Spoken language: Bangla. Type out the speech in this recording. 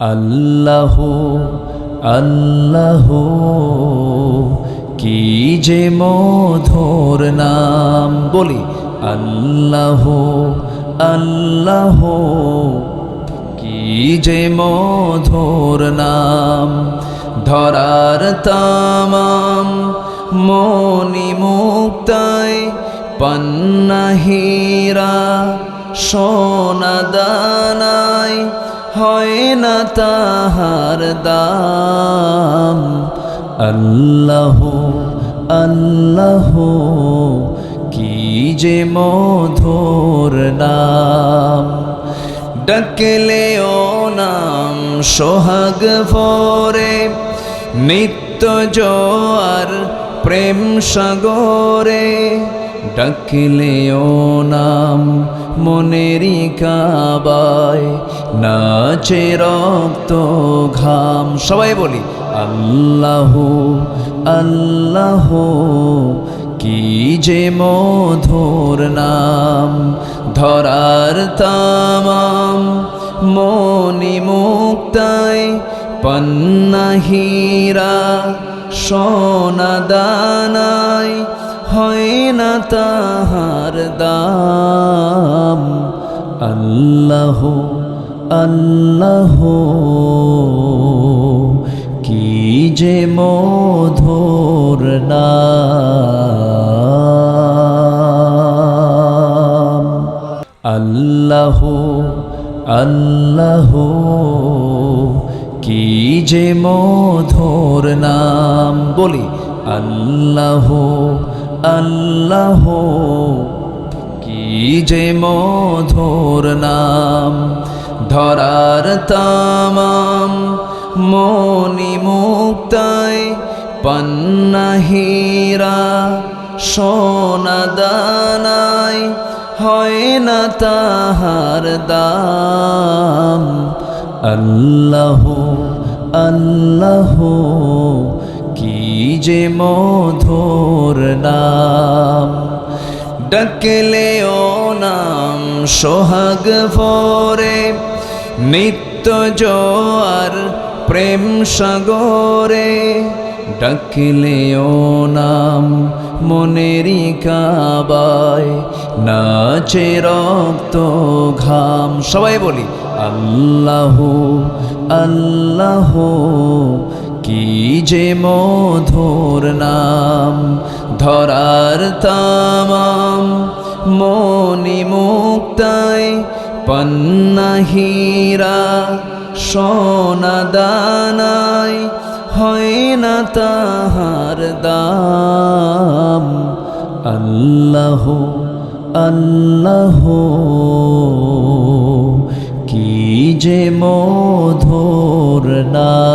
আল্লাহ আল্লাহ, কি যে মধুর নাম? বলি, আল্লাহ আল্লাহ, কি যে মধুর নাম? ধরার তামাম মনি মুক্তায় পন্নাহীরা সোনা দানায় হয় না তাহার দাম। আল্লাহ আল্লাহ, কি যে মধুর নাম। ডাকলে ও নাম সোহাগ ভরে, নিত্য জোয়ার প্রেম সাগরে। ডাকলে ও নাম মনেরই কাবায়, নাচে রক্ত ঘাম। সবাই বলি, আল্লাহ আল্লাহ, কি যে মধুর নাম, ধরার তামাম, মনি মুক্তায় পন্নাহীরা সোনা দানায় হয় না তাহার দাম। আল্লাহ আল্লাহ, কি যে মধুর নাম। আল্লাহ আল্লাহ, কি যে মধুর নাম। বলি, আল্লাহ আল্লাহ, কি যে মধুর নাম, ধরার তামাম, মনি মুক্তায় পন্নাহীরা সোনা দানায় হয় না তাহার দাম। আল্লাহ আল্লাহ যে মধুর নাম, ডাকলে ও নাম সোহাগ ভরে, নিত্য জোয়ার প্রেম সাগরে, ডাকলে ও নাম মনেরই কাবায়, নাচে রক্ত ঘাম। সবাই বলি, আল্লাহ আল্লাহ কি যে মধুর নাম, ধরার তামাম মনি মুক্তায় পন্নাহীরা, সোনা দানায় হয় না তাহার দাম। আল্লাহ আল্লাহ, কি যে মধুর না